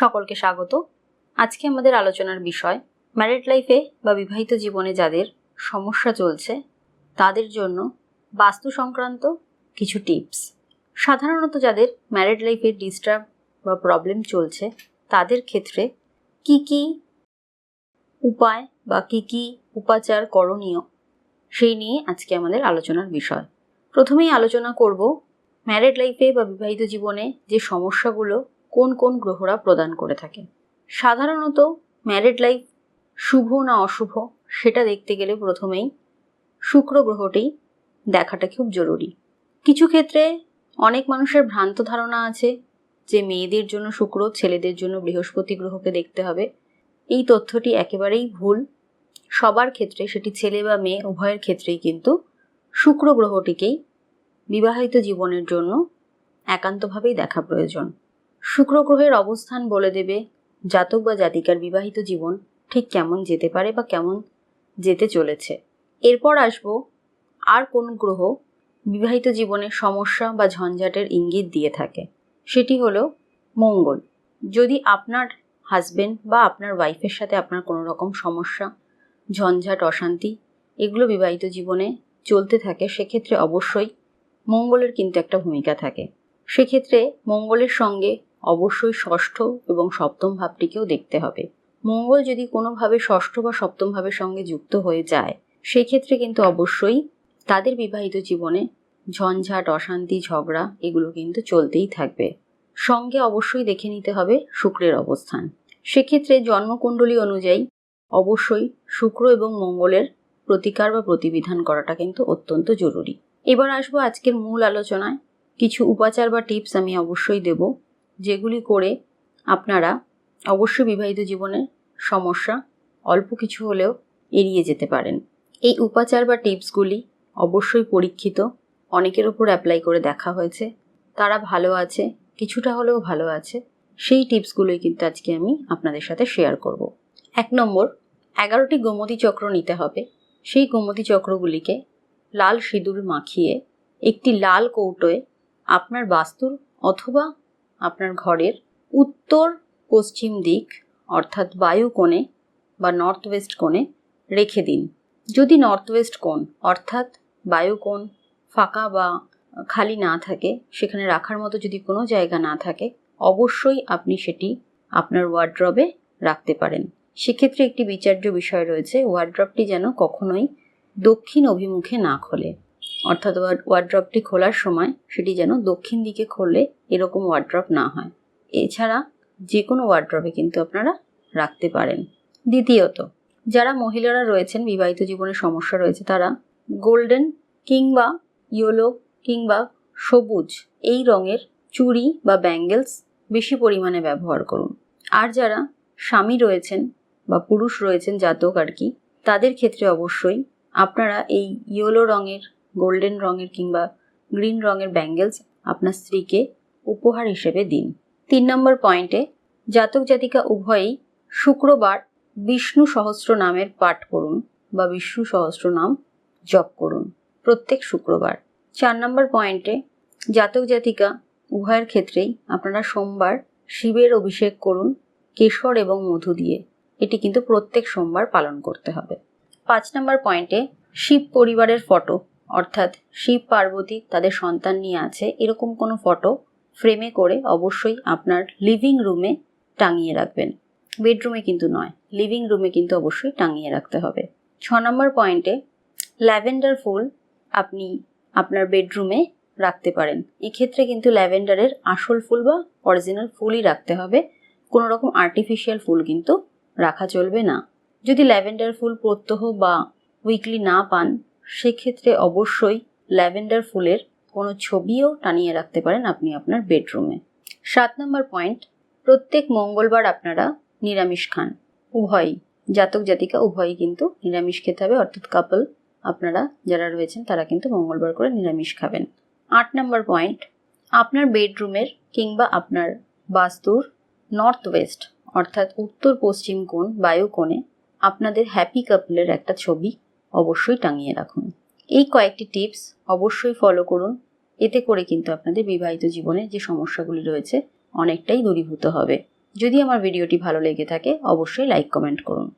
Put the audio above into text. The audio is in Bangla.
সকলকে স্বাগত। আজকে আমাদের আলোচনার বিষয় ম্যারিড লাইফে বা বিবাহিত জীবনে যাদের সমস্যা চলছে, তাদের জন্য বাস্তু সংক্রান্ত কিছু টিপস সাধারণত যাদের ম্যারিড লাইফে ডিস্টার্ব বা প্রবলেম চলছে, তাদের ক্ষেত্রে কি কি উপায় বা কি কি উপাচার করণীয়, সেই নিয়ে আজকে আমাদের আলোচনার বিষয়। প্রথমেই আলোচনা করব ম্যারিড লাইফে বা বিবাহিত জীবনে যে সমস্যাগুলো কোন কোন গ্রহরা প্রদান করে থাকে। সাধারণত ম্যারিড লাইফ শুভ না অশুভ সেটা দেখতে গেলে প্রথমেই শুক্র গ্রহটি দেখাটা খুব জরুরি। কিছু ক্ষেত্রে অনেক মানুষের ভ্রান্ত ধারণা আছে যে মেয়েদের জন্য শুক্র ছেলেদের জন্য বৃহস্পতি গ্রহকে দেখতে হবে। এই তথ্যটি একেবারেই ভুল। সবার ক্ষেত্রে সেটি ছেলে বা মেয়ে, উভয়ের ক্ষেত্রেই কিন্তু শুক্র গ্রহটিকেই বিবাহিত জীবনের জন্য একান্তভাবেই দেখা প্রয়োজন। শুক্র গ্রহের অবস্থান বলে দেবে জাতক বা জাতিকার বিবাহিত জীবন ঠিক কেমন যেতে পারে বা কেমন যেতে চলেছে। এরপর আসব আর কোন গ্রহ বিবাহিত জীবনে সমস্যা বা ঝঞ্ঝাটের ইঙ্গিত দিয়ে থাকে? সেটি হলো মঙ্গল। যদি আপনার হাজবেন্ড বা আপনার ওয়াইফের সাথে আপনার কোনো রকম সমস্যা, ঝঞ্ঝাট, অশান্তি এগুলো বিবাহিত জীবনে চলতে থাকে, সেক্ষেত্রে অবশ্যই মঙ্গলের কিন্তু একটা ভূমিকা থাকে। সেক্ষেত্রে মঙ্গলের সঙ্গে অবশ্যই ষষ্ঠ এবং সপ্তম ভাবটিকেও দেখতে হবে। মঙ্গল যদি কোনোভাবে ষষ্ঠ বা সপ্তম ভাবের সঙ্গে যুক্ত হয়ে যায়, সেক্ষেত্রে কিন্তু অবশ্যই তাদের বিবাহিত জীবনে ঝঞ্ঝাট, অশান্তি, ঝগড়া এগুলো কিন্তু চলতেই থাকবে। সঙ্গে অবশ্যই দেখে নিতে হবে শুক্রের অবস্থান। সেক্ষেত্রে জন্মকুণ্ডলী অনুযায়ী অবশ্যই শুক্র এবং মঙ্গলের প্রতিকার বা প্রতিবিধান করাটা কিন্তু অত্যন্ত জরুরি। এবার আসব আজকের মূল আলোচনায়। কিছু উপাচার বা টিপস আমি অবশ্যই দেব। যেগুলি করে আপনারা অবশ্যই বিবাহিত জীবনের সমস্যা অল্প কিছু হলেও এড়িয়ে যেতে পারেন। এই উপাচার বা টিপসগুলি অবশ্যই পরীক্ষিত, অনেকের ওপর অ্যাপ্লাই করে দেখা হয়েছে। তারা ভালো আছে, কিছুটা হলেও ভালো আছে। সেই টিপসগুলোই কিন্তু আজকে আমি আপনাদের সাথে শেয়ার করব। এক নম্বর, এগারোটি গোমতী চক্র নিতে হবে। সেই গোমতী চক্রগুলিকে লাল সিঁদুর মাখিয়ে একটি লাল কৌটোয় আপনার বাস্তুর অথবা আপনার ঘরের উত্তর পশ্চিম দিক, অর্থাৎ বায়ু কোণে বা নর্থ ওয়েস্ট কোণে রেখে দিন। যদি নর্থ ওয়েস্ট কোণ, অর্থাৎ বায়ু কোণ ফাঁকা বা খালি না থাকে, সেখানে রাখার মতো যদি কোনো জায়গা না থাকে, অবশ্যই আপনি সেটি আপনার ওয়ার্ড্রবে রাখতে পারেন। সেক্ষেত্রে একটি বিচার্য বিষয় রয়েছে ওয়ার্ড্রপটি যেন কখনোই দক্ষিণ অভিমুখে না খোলে। অর্থাৎ ওয়ার্ড্রপটি খোলার সময় সেটি যেন দক্ষিণ দিকে খোলে এরকম ওয়ার্ড্রপ না হয়। এছাড়া যে কোনো ওয়ার্ড্রপে কিন্তু আপনারা রাখতে পারেন। দ্বিতীয়ত, যারা মহিলারা রয়েছেন, বিবাহিত জীবনে সমস্যা রয়েছে, তারা গোল্ডেন কিংবা ইয়েলো কিংবা সবুজ এই রঙের চুড়ি বা ব্যাঙ্গেলস বেশি পরিমাণে ব্যবহার করুন। আর যারা স্বামী রয়েছেন বা পুরুষ রয়েছেন জাতক আর কি, তাদের ক্ষেত্রে অবশ্যই আপনারা এই ইয়েলো রঙের গোল্ডেন রঙের কিংবা গ্রিন রঙের ব্যাঙ্গেলস আপনার স্ত্রীকে উপহার হিসেবে দিন। তিন নম্বর পয়েন্টে, জাতক জাতিকা উভয়েই শুক্রবার বিষ্ণু সহস্র নামের পাঠ করুন বা বিষ্ণু সহস্র নাম জপ করুন প্রত্যেক শুক্রবার। চার নম্বর পয়েন্টে, জাতক জাতিকা উভয়ের ক্ষেত্রেই আপনারা সোমবার শিবের অভিষেক করুন কেশর এবং মধু দিয়ে। এটি কিন্তু প্রত্যেক সোমবার পালন করতে হবে। পাঁচ নম্বর পয়েন্টে, শিব পরিবারের ফটো অর্থাৎ শিব পার্বতী তাদের সন্তান নিয়ে আছে, এরকম কোনো ফটো ফ্রেমে করে অবশ্যই আপনার লিভিং রুমে টাঙিয়ে রাখবেন। বেডরুমে কিন্তু নয় লিভিং রুমে কিন্তু অবশ্যই টাঙিয়ে রাখতে হবে। ছ নম্বর পয়েন্টে ল্যাভেন্ডার ফুল আপনি আপনার বেডরুমে রাখতে পারেন। এক্ষেত্রে কিন্তু ল্যাভেন্ডারের আসল ফুল বা অরিজিনাল ফুলই রাখতে হবে। কোনো রকম আর্টিফিশিয়াল ফুল কিন্তু রাখা চলবে না। যদি ল্যাভেন্ডার ফুল প্রত্যহ বা উইকলি না পান সেক্ষেত্রে অবশ্যই ল্যাভেন্ডার ফুলের কোনো ছবিও টানিয়ে রাখতে পারেন আপনি আপনার বেডরুমে। সাত নম্বর পয়েন্ট, প্রত্যেক মঙ্গলবার আপনারা নিরামিষ খান। উভয়ই, জাতক জাতিকা উভয়ই কিন্তু নিরামিষ খেতে হবে, অর্থাৎ কাপল আপনারা যারা রয়েছেন তারা কিন্তু মঙ্গলবার করে নিরামিষ খাবেন। আট নম্বর পয়েন্ট, আপনার বেডরুমের কিংবা আপনার বাস্তুর নর্থ ওয়েস্ট অর্থাৎ উত্তর পশ্চিম কোণ বায়ু কোণে আপনাদের হ্যাপি কাপলের একটা ছবি অবশ্যই টাঙিয়ে রাখুন। এই কয়েকটি টিপস অবশ্যই ফলো করুন। এতে করে কিন্তু আপনাদের বিবাহিত জীবনে যে সমস্যাগুলি রয়েছে, অনেকটাই দূরীভূত হবে। যদি আমার ভিডিওটি ভালো লেগে থাকে, অবশ্যই লাইক কমেন্ট করুন।